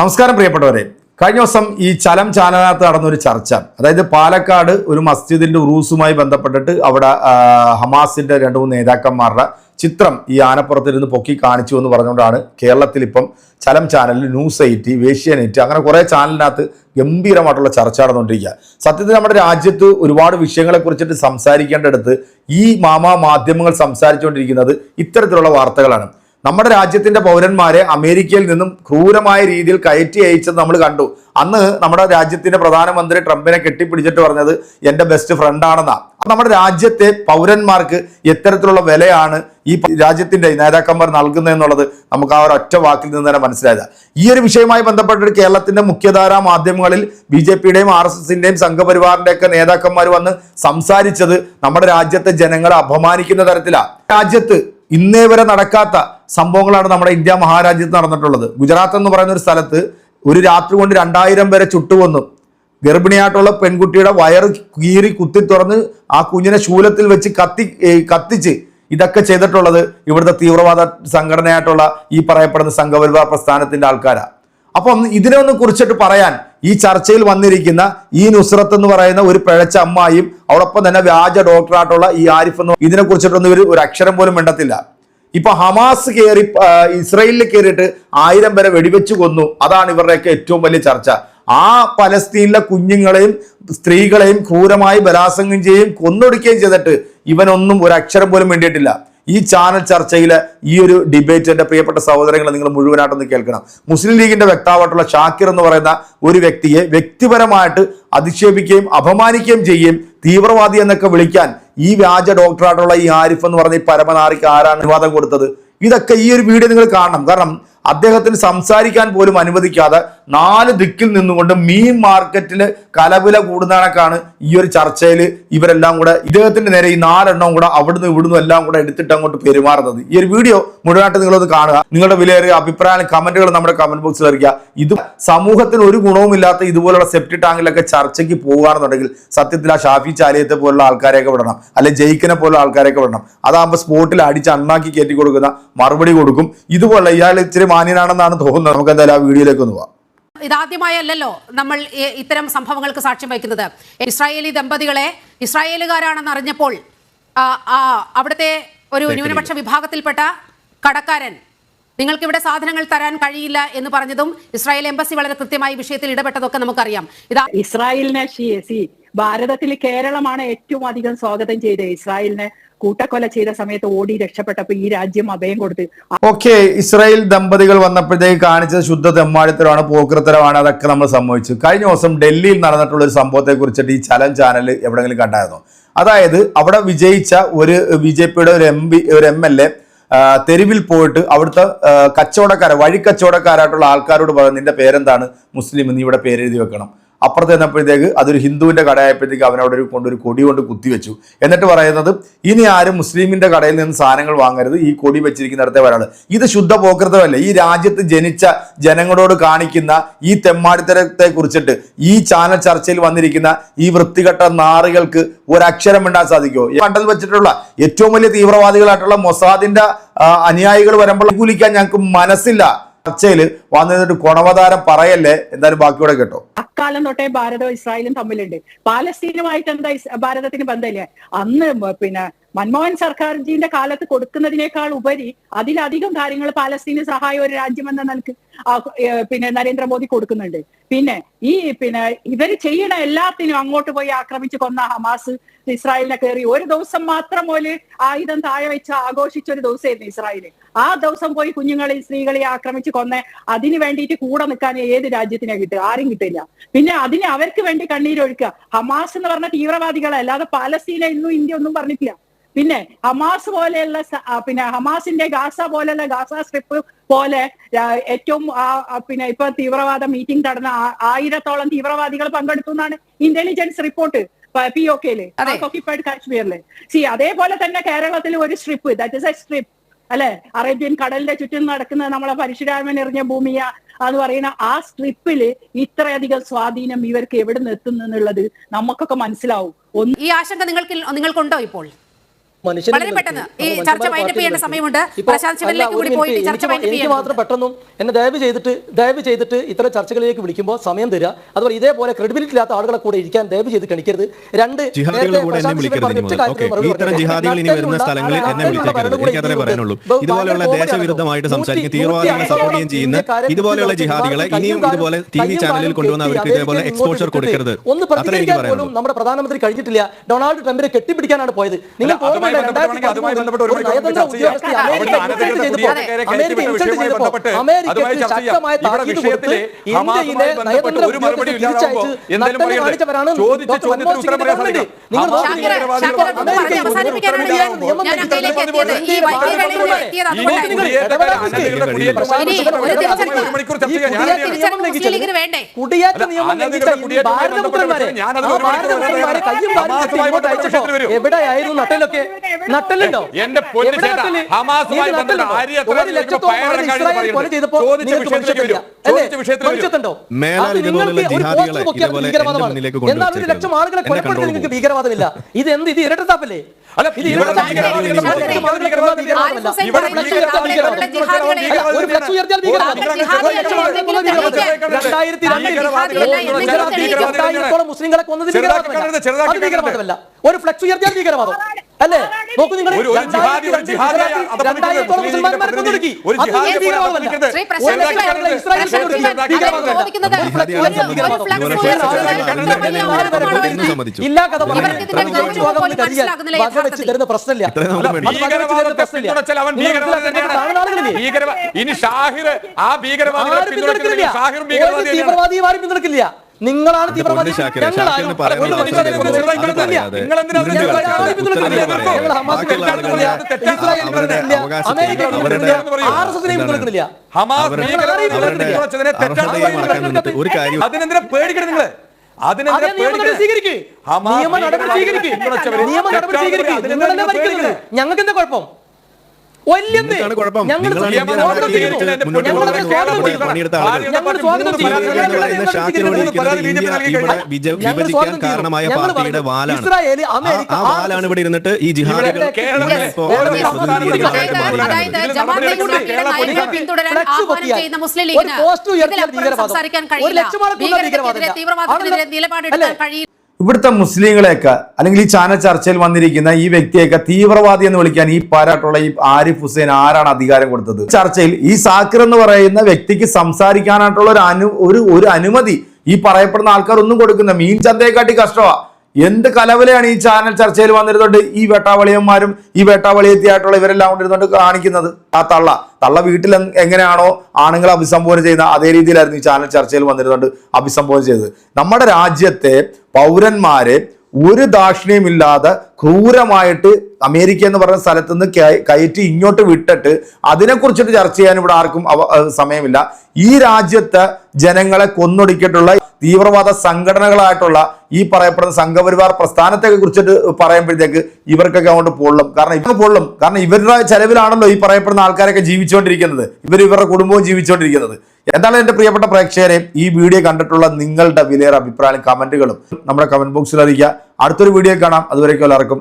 നമസ്കാരം പ്രിയപ്പെട്ടവരെ. കഴിഞ്ഞ ദിവസം ഈ ചലം ചാനലിനകത്ത് നടന്നൊരു ചർച്ച. അതായത് പാലക്കാട് ഒരു മസ്ജിദിന്റെ ഉറൂസുമായി ബന്ധപ്പെട്ടിട്ട് അവിടെ ഹമാസിന്റെ രണ്ട് മൂന്ന് നേതാക്കന്മാരുടെ ചിത്രം ഈ ആനപ്പുറത്തിരുന്ന് പൊക്കി കാണിച്ചു എന്ന് പറഞ്ഞുകൊണ്ടാണ് കേരളത്തിൽ ഇപ്പം ചലം ചാനലിൽ ന്യൂസ് എയ്റ്റി ഏഷ്യാനെറ്റ് അങ്ങനെ കുറേ ചാനലിനകത്ത് ഗംഭീരമായിട്ടുള്ള ചർച്ച നടന്നുകൊണ്ടിരിക്കുക. സത്യത്തിൽ നമ്മുടെ രാജ്യത്ത് ഒരുപാട് വിഷയങ്ങളെ കുറിച്ചിട്ട് സംസാരിക്കേണ്ടടുത്ത് ഈ മാമാ മാധ്യമങ്ങൾ സംസാരിച്ചുകൊണ്ടിരിക്കുന്നത് ഇത്തരത്തിലുള്ള വാർത്തകളാണ്. നമ്മുടെ രാജ്യത്തിന്റെ പൗരന്മാരെ അമേരിക്കയിൽ നിന്നും ക്രൂരമായ രീതിയിൽ കയറ്റി അയച്ചത് നമ്മൾ കണ്ടു. അന്ന് നമ്മുടെ രാജ്യത്തിന്റെ പ്രധാനമന്ത്രി ട്രംപിനെ കെട്ടിപ്പിടിച്ചിട്ട് പറഞ്ഞത് എന്റെ ബെസ്റ്റ് ഫ്രണ്ട് ആണെന്നാ നമ്മുടെ രാജ്യത്തെ പൗരന്മാർക്ക് എത്തരത്തിലുള്ള വിലയാണ് ഈ രാജ്യത്തിന്റെ നേതാക്കന്മാർ നൽകുന്നതെന്നുള്ളത് നമുക്ക് ആ ഒറ്റ വാക്കിൽ നിന്ന് തന്നെ മനസ്സിലായത്. ഈ ഒരു വിഷയവുമായി ബന്ധപ്പെട്ടിട്ട് കേരളത്തിന്റെ മുഖ്യധാരാ മാധ്യമങ്ങളിൽ ബി ജെ പിയുടെയും ആർ എസ് എസിന്റെയും സംഘപരിവാറിന്റെ ഒക്കെ നേതാക്കന്മാർ വന്ന് സംസാരിച്ചത് നമ്മുടെ രാജ്യത്തെ ജനങ്ങളെ അപമാനിക്കുന്ന തരത്തിലാണ് രാജ്യത്ത് ഇന്നേ വരെ നടക്കാത്ത സംഭവങ്ങളാണ് നമ്മുടെ ഇന്ത്യ മഹാരാജ്യത്ത് നടന്നിട്ടുള്ളത്. ഗുജറാത്ത് എന്ന് പറയുന്ന ഒരു സ്ഥലത്ത് ഒരു രാത്രി കൊണ്ട് രണ്ടായിരം പേരെ ചുട്ടുവന്നു ഗർഭിണിയായിട്ടുള്ള പെൺകുട്ടിയുടെ വയറ് കീറി കുത്തി തുറന്ന് ആ കുഞ്ഞിനെ ശൂലത്തിൽ വെച്ച് കത്തി കത്തിച്ച് ഇതൊക്കെ ചെയ്തിട്ടുള്ളത് ഇവിടുത്തെ തീവ്രവാദ സംഘടനയായിട്ടുള്ള ഈ പറയപ്പെടുന്ന സംഘപരിവാർ പ്രസ്ഥാനത്തിന്റെ ആൾക്കാരാണ് അപ്പം ഇതിനെ ഒന്ന് കുറിച്ചിട്ട് പറയാൻ ഈ ചർച്ചയിൽ വന്നിരിക്കുന്ന ഈ നുസ്രത്ത് എന്ന് പറയുന്ന ഒരു പിഴച്ച അമ്മായും അവളൊപ്പം തന്നെ വ്യാജ ഡോക്ടറായിട്ടുള്ള ഈ ആരിഫ് എന്ന് ഇതിനെ കുറിച്ചിട്ടൊന്നും ഒരു അക്ഷരം പോലും മിണ്ടത്തില്ല. ഇപ്പൊ ഹമാസ് കയറി ഇസ്രയേലിൽ കയറിയിട്ട് ആയിരം പേരെ വെടിവെച്ച് കൊന്നു. അതാണ് ഇവരുടെയൊക്കെ ഏറ്റവും വലിയ ചർച്ച. ആ പലസ്തീനിലെ കുഞ്ഞുങ്ങളെയും സ്ത്രീകളെയും ക്രൂരമായി ബലാത്സംഗം ചെയ്യുകയും കൊന്നൊടുക്കുകയും ചെയ്തിട്ട് ഇവനൊന്നും ഒരു അക്ഷരം പോലും വേണ്ടിയിട്ടില്ല ഈ ചാനൽ ചർച്ചയിലെ ഈ ഒരു ഡിബേറ്റ് എന്റെ പ്രിയപ്പെട്ട സഹോദരങ്ങളെ നിങ്ങൾ മുഴുവനായിട്ടൊന്ന് കേൾക്കണം. മുസ്ലിം ലീഗിന്റെ വ്യക്താവായിട്ടുള്ള ഷാക്കിർ എന്ന് പറയുന്ന ഒരു വ്യക്തിയെ വ്യക്തിപരമായിട്ട് അധിക്ഷേപിക്കുകയും അപമാനിക്കുകയും ചെയ്യുകയും തീവ്രവാദി എന്നൊക്കെ വിളിക്കാൻ ഈ വ്യാജ ഡോക്ടറായിട്ടുള്ള ഈ ആരിഫ് എന്ന് പറഞ്ഞ ഈ പരമനാറിക്ക് ആരാണ് അനുവാദം കൊടുത്തത്? ഇതൊക്കെ ഈ ഒരു വീഡിയോ നിങ്ങൾ കാണണം. കാരണം അദ്ദേഹത്തിന് സംസാരിക്കാൻ പോലും അനുവദിക്കാതെ നാല് ദിക്കിൽ നിന്നുകൊണ്ട് മീൻ മാർക്കറ്റിൽ കലവില കൂടുന്നതിനൊക്കെയാണ് ഈ ഒരു ചർച്ചയിൽ ഇവരെല്ലാം കൂടെ ഇദ്ദേഹത്തിന്റെ നേരെ ഈ നാലെണ്ണം കൂടെ അവിടുന്ന് ഇവിടുന്ന് എല്ലാം കൂടെ എടുത്തിട്ട് അങ്ങോട്ട് പെരുമാറുന്നത്. ഈ ഒരു വീഡിയോ മുഴുവനായിട്ട് നിങ്ങളത് കാണുക. നിങ്ങളുടെ വിലയേറിയ അഭിപ്രായം കമന്റുകൾ നമ്മുടെ കമന്റ് ബോക്സിൽ അറിയിക്കുക. ഇത് സമൂഹത്തിന് ഒരു ഗുണവുമില്ലാത്ത ഇതുപോലുള്ള സെപ്റ്റി ടാങ്കിലൊക്കെ ചർച്ചയ്ക്ക് പോകുകയാണെന്നുണ്ടെങ്കിൽ സത്യത്തിൽ ആ ഷാഫി ചാലിയത്തെ പോലുള്ള ആൾക്കാരെയൊക്കെ വിടണം. അല്ലെ ജയിക്കിനെ പോലുള്ള ആൾക്കാരെയൊക്കെ വിടണം. അതാകുമ്പോൾ സ്പോട്ടിൽ അടിച്ച് അണ്ണാക്കി കയറ്റി കൊടുക്കുന്ന മറുപടി കൊടുക്കും. ഇതുപോലെ ഇയാൾ ഇച്ചിരി മാന്യനാണെന്നാണ് തോന്നുന്നത്. നമുക്ക് എന്തായാലും ആ വീഡിയോയിലേക്ക് ഒന്ന് പോവാം. ഇതാദ്യമായല്ലോ നമ്മൾ ഇത്തരം സംഭവങ്ങൾക്ക് സാക്ഷ്യം വഹിക്കുന്നത്. ഇസ്രായേലി ദമ്പതികളെ ഇസ്രായേലുകാരാണെന്ന് അറിഞ്ഞപ്പോൾ അവിടുത്തെ ഒരു ന്യൂനപക്ഷ വിഭാഗത്തിൽപ്പെട്ട കടക്കാരൻ നിങ്ങൾക്ക് ഇവിടെ സാധനങ്ങൾ തരാൻ കഴിയില്ല എന്ന് പറഞ്ഞതും ഇസ്രായേൽ എംബസി വളരെ കൃത്യമായി വിഷയത്തിൽ ഇടപെട്ടതൊക്കെ നമുക്കറിയാം. ഇതാ ഇസ്രായേലിനെ ഭാരതത്തിൽ കേരളമാണ് ഏറ്റവും അധികം സ്വാഗതം ചെയ്തത് ഇസ്രായേലിനെ കൂട്ടക്കൊല ചെയ്ത സമയത്ത് ഓടി രക്ഷപ്പെട്ടപ്പോ ഈ രാജ്യം അഭയം കൊടുത്ത്. ഓക്കെ ഇസ്രായേൽ ദമ്പതികൾ വന്നപ്പോഴത്തേക്ക് കാണിച്ചത് ശുദ്ധ തെമ്മാടിത്തരമാണ് പോക്കൃത്തരമാണ് അതൊക്കെ നമ്മൾ സംഭവിച്ചു കഴിഞ്ഞ ദിവസം ഡൽഹിയിൽ നടന്നിട്ടുള്ള ഒരു സംഭവത്തെ കുറിച്ചിട്ട് ഈ ചലൻ ചാനൽ എവിടെങ്കിലും കണ്ടായിരുന്നു? അതായത് അവിടെ വിജയിച്ച ഒരു ബി ജെ പിയുടെ ഒരു എം പി ഒരു എം എൽ എ തെരുവിൽ പോയിട്ട് അവിടുത്തെ കച്ചവടക്കാരെ വഴി കച്ചവടക്കാരായിട്ടുള്ള ആൾക്കാരോട് പറഞ്ഞു നിന്റെ പേരെന്താണ്? മുസ്ലിം നീ ഇവിടെ പേരെഴുതി വെക്കണം. അപ്പുറത്ത് ചെന്നപ്പോഴത്തേക്ക് അതൊരു ഹിന്ദുവിന്റെ കടയായപ്പോഴത്തേക്ക് അവനവിടെ ഒരു കൊണ്ടൊരു കൊടി കൊണ്ട് കുത്തിവെച്ചു എന്നിട്ട് പറയുന്നത് ഇനി ആരും മുസ്ലിമിന്റെ കടയിൽ നിന്ന് സാധനങ്ങൾ വാങ്ങരുത് ഈ കൊടി വെച്ചിരിക്കുന്നിടത്തെ വരാൾ. ഇത് ശുദ്ധ പോക്കൃതമല്ല ഈ രാജ്യത്ത് ജനിച്ച ജനങ്ങളോട് കാണിക്കുന്ന ഈ തെമ്മാടിത്തരത്തെ കുറിച്ചിട്ട് ഈ ചാനൽ ചർച്ചയിൽ വന്നിരിക്കുന്ന ഈ വൃത്തികെട്ട നാറുകൾക്ക് ഒരക്ഷരം ഇണ്ടാൻ സാധിക്കുമോ? ഈ കണ്ടൽ വെച്ചിട്ടുള്ള ഏറ്റവും വലിയ തീവ്രവാദികളായിട്ടുള്ള മൊസാദിന്റെ അനുയായികൾ വരുമ്പോൾ കൂലിക്കാൻ ഞങ്ങൾക്ക് മനസ്സില്ല. ചർച്ചയിൽ വന്നിട്ട് ഗുണവതാരം പറയല്ലേ? എന്തായാലും ബാക്കിയോടെ കേട്ടോ. അക്കാലം തൊട്ടേ ഭാരതവും ഇസ്രായേലും തമ്മിലുണ്ട്. പാലസ്തീനുമായിട്ട് എന്താ ഭാരതത്തിന് ബന്ധമില്ലേ? അന്ന് പിന്നെ മൻമോഹൻ സർക്കാർജിന്റെ കാലത്ത് കൊടുക്കുന്നതിനേക്കാൾ ഉപരി അതിലധികം കാര്യങ്ങൾ പാലസ്തീന് സഹായ ഒരു രാജ്യമെന്ന നിലയ്ക്ക് പിന്നെ നരേന്ദ്രമോദി കൊടുക്കുന്നുണ്ട്. പിന്നെ ഈ പിന്നെ ഇവർ ചെയ്യണ എല്ലാത്തിനും അങ്ങോട്ട് പോയി ആക്രമിച്ച് കൊന്ന ഹമാസ് ഇസ്രായേലിനെ കയറി ഒരു ദിവസം മാത്രം പോലെ ആയുധം താഴെ വെച്ച് ആഘോഷിച്ച ഒരു ദിവസമായിരുന്നു ഇസ്രായേൽ. ആ ദിവസം പോയി കുഞ്ഞുങ്ങളെ സ്ത്രീകളെ ആക്രമിച്ച് കൊന്ന അതിന് വേണ്ടിയിട്ട് കൂടെ നിൽക്കാൻ ഏത് രാജ്യത്തിനെ കിട്ടുക? ആരും കിട്ടില്ല. പിന്നെ അതിന് അവർക്ക് വേണ്ടി കണ്ണീരൊഴുക്കുക. ഹമാസ് എന്ന് പറഞ്ഞ തീവ്രവാദികളെ അല്ലാതെ പാലസ്തീന ഇന്നും ഇന്ത്യ ഒന്നും പറഞ്ഞിട്ടില്ല. പിന്നെ ഹമാസ് പോലെയുള്ള പിന്നെ ഹമാസിന്റെ ഗാസ പോലെയുള്ള ഗാസ സ്ട്രിപ്പ് പോലെ ഏറ്റവും പിന്നെ ഇപ്പൊ തീവ്രവാദ മീറ്റിംഗ് നടന്ന ആയിരത്തോളം തീവ്രവാദികൾ പങ്കെടുത്തു എന്നാണ് ഇന്റലിജൻസ് റിപ്പോർട്ട് പി ഒ കെയിൽ അതെ. ഓക്യുപ്പൈഡ് കാശ്മീരിൽ. സി അതേപോലെ തന്നെ കേരളത്തിൽ ഒരു strip that is a strip അല്ലെ? അറേബ്യൻ കടലിന്റെ ചുറ്റും നടക്കുന്ന നമ്മളെ പരശുരാമൻ എറിഞ്ഞ ഭൂമിയ എന്ന് പറയുന്ന ആ സ്ട്രിപ്പിൽ ഇത്രയധികം സ്വാധീനം ഇവർക്ക് എവിടെ നിന്ന് എത്തുന്നു എന്നുള്ളത് നമുക്കൊക്കെ മനസ്സിലാവും. ഈ ആശങ്ക നിങ്ങൾക്ക് നിങ്ങൾക്കുണ്ടോ ഇപ്പോൾ? വളരെ പെട്ടെന്ന് ഈ ചർച്ച മനുഷ്യന്മാരെ വൈൻഡപ്പ് ചെയ്യേണ്ട സമയമുണ്ട്. പ്രശാന്ത് അല്ല, ശിവനിലേക്ക് ഒരു കൂടി പോയിട്ട് ചർച്ച എനിക്ക് വൈൻഡപ്പ് എനിക്ക് മാത്രം പെട്ടെന്നും എന്നെ ദയവ് ചെയ്തിട്ട് ദയവ് ചെയ്തിട്ട് ഇത്തരം ചർച്ചകളിലേക്ക് വിളിക്കുമ്പോൾ സമയം തരിക. അതുപോലെ ഇതേപോലെ ക്രെഡിബിലിറ്റി ഇല്ലാത്ത ആളുകളെ കൂടെ ഇരിക്കാൻ ദയവ് ചെയ്ത് കണിക്കരുത് രണ്ട് ഇത്തരം ജിഹാദികൾ ഇനി വരുന്ന സ്ഥലങ്ങളിൽ എന്നെ വിളിച്ചേക്കരുത് പറയാനുള്ളൂ. ഇതുപോലെയുള്ള ദേശവിരുദ്ധമായിട്ട് സംസാരിക്കുന്ന തീവ്രവാദികളെ സപ്പോർട്ട് ചെയ്യുകയും ചെയ്യുന്ന ഇതുപോലെയുള്ള ജിഹാദികളെ ഇനിയും ഇതുപോലെ ടി വി ചാനലിൽ കൊണ്ടുവന്ന് അവർക്ക് ഇതേപോലെ എക്സ്പോഷർ കൊടുക്കരുത്. ഒന്ന് അത്ര എനിക്ക് പ്രതികരിക്കാൻ പോലും നമ്മുടെ പ്രധാനമന്ത്രി കഴിഞ്ഞിട്ടില്ല. ഡൊണാൾഡ് ട്രംപിനെ കെട്ടിപ്പിടിക്കാനാണ് പോയത് നിങ്ങൾ കുടിയേറ്റ നിയമം ലംഘിച്ച ഭാരതപുത്രന്മാരെ ഭാരതപുത്രന്മാരെ കയ്യും ഇങ്ങോട്ട് എവിടെയായിരുന്നു നട്ടലൊക്കെ നട്ടലുണ്ടോ? എന്റെ? ഹമാസുമായി എന്നാൽ ഒരു ലക്ഷം ആളുകളെ കൊലപ്പെടുത്തി നിങ്ങൾക്ക് ഭീകരവാദമില്ല. ഇത് എന്ത്? ഇത് ഇരട്ടത്താപ്പല്ലേ ഒരു ഫ്ലക്സ് ഉയർത്തിയാൽ രണ്ടായിരത്തി രണ്ടിൽ മുസ്ലിങ്ങളെ കൊന്നത്. ഭീകരവാദമല്ല ഒരു ഫ്ലക്സ് ഉയർത്തിയാൽ ഭീകരവാദം അല്ലേ? നോക്കൂ നിങ്ങൾ. രണ്ടായിരത്തോളം മുസൽമാന്മാരെ കൊന്നൊടുക്കി. ഇല്ലാ കഥ. തരുന്ന പ്രശ്നമില്ല. ഇനി ഷാഹിർ ആ ഭീകരവാദികളെ ആരും പിന്തുണക്കുന്നില്ല നിങ്ങളാണ് തീവ്രവാദി. ഹമാസ് പേടിക്കണം നിങ്ങൾ? ഞങ്ങൾക്ക് എന്താ കുഴപ്പം വിഭജിക്കാൻ. കാരണമായ പാർട്ടിയുടെ. വാലാണ്. ആ- വാലാണ് ഇവിടെ ഇരുന്നിട്ട് ഈ ജിഹാദികൾ മുസ്ലിം ഒരു ലീഗിന്. സംസാരിക്കാൻ ഒരു കഴിയില്ല. തീവ്രവാദത്തിനെതിരെ നിലപാടെടുക്കാൻ? കഴിയില്ല. ഇവിടുത്തെ മുസ്ലിങ്ങളെയൊക്കെ അല്ലെങ്കിൽ ഈ ചാനൽ ചർച്ചയിൽ വന്നിരിക്കുന്ന ഈ വ്യക്തിയൊക്കെ തീവ്രവാദി എന്ന് വിളിക്കാൻ ഈ പാരാട്ടുള്ള ഈ ആരിഫ് ഹുസൈൻ ആരാണ് അധികാരം കൊടുത്തത്? ചർച്ചയിൽ ഈ സാക്കിർ എന്ന് പറയുന്ന വ്യക്തിക്ക് സംസാരിക്കാനായിട്ടുള്ള ഒരു അനു ഒരു ഒരു അനുമതി ഈ പറയപ്പെടുന്ന ആൾക്കാർ ഒന്നും കൊടുക്കുന്ന മീൻ ചന്തയെക്കാട്ടി കഷ്ടമാ. എന്ത് കലവലയാണ് ഈ ചാനൽ ചർച്ചയിൽ വന്നിരുന്നുണ്ട് ഈ വേട്ടാവളിയന്മാരും ഈ വേട്ടാവളിയെത്തിയായിട്ടുള്ള ഇവരെല്ലാം കൊണ്ടിരുന്നുണ്ട് കാണിക്കുന്നത്. ആ തള്ള. തള്ള വീട്ടിൽ എങ്ങനെയാണോ ആണുങ്ങളെ അഭിസംബോധന ചെയ്യുന്ന അതേ രീതിയിലായിരുന്നു ഈ ചാനൽ ചർച്ചയിൽ വന്നിരുന്നുണ്ട് അഭിസംബോധന ചെയ്തത്. നമ്മുടെ രാജ്യത്തെ പൗരന്മാരെ ഒരു ദാക്ഷിണ്യമില്ലാതെ ക്രൂരമായിട്ട് അമേരിക്ക എന്ന് പറഞ്ഞ സ്ഥലത്ത് നിന്ന് കയറ്റി ഇങ്ങോട്ട് വിട്ടിട്ട് അതിനെക്കുറിച്ചിട്ട് ചർച്ച ചെയ്യാൻ ഇവിടെ ആർക്കും സമയമില്ല. ഈ രാജ്യത്തെ ജനങ്ങളെ കൊന്നൊടുക്കിയിട്ടുള്ള തീവ്രവാദ സംഘടനകളായിട്ടുള്ള ഈ പറയപ്പെടുന്ന സംഘപരിവാർ പ്രസ്ഥാനത്തെ കുറിച്ചിട്ട് പറയുമ്പോഴത്തേക്ക് ഇവർക്കൊക്കെ അങ്ങോട്ട് പൊള്ളും. കാരണം ഇവർക്ക് പൊള്ളും. കാരണം ഇവരുടെ ചെലവിലാണല്ലോ ഈ പറയപ്പെടുന്ന ആൾക്കാരൊക്കെ ജീവിച്ചുകൊണ്ടിരിക്കുന്നത്. ഇവർ ഇവരുടെ കുടുംബവും ജീവിച്ചുകൊണ്ടിരിക്കുന്നത്. എന്താണ് എന്റെ പ്രിയപ്പെട്ട പ്രേക്ഷകരെ? ഈ വീഡിയോ കണ്ടിട്ടുള്ള നിങ്ങളുടെ വിലയേറെ അഭിപ്രായം കമന്റുകളും നമ്മുടെ കമന്റ് ബോക്സിൽ അറിയിക്കുക. അടുത്തൊരു വീഡിയോ കാണാം. അതുവരേക്കും എല്ലാവർക്കും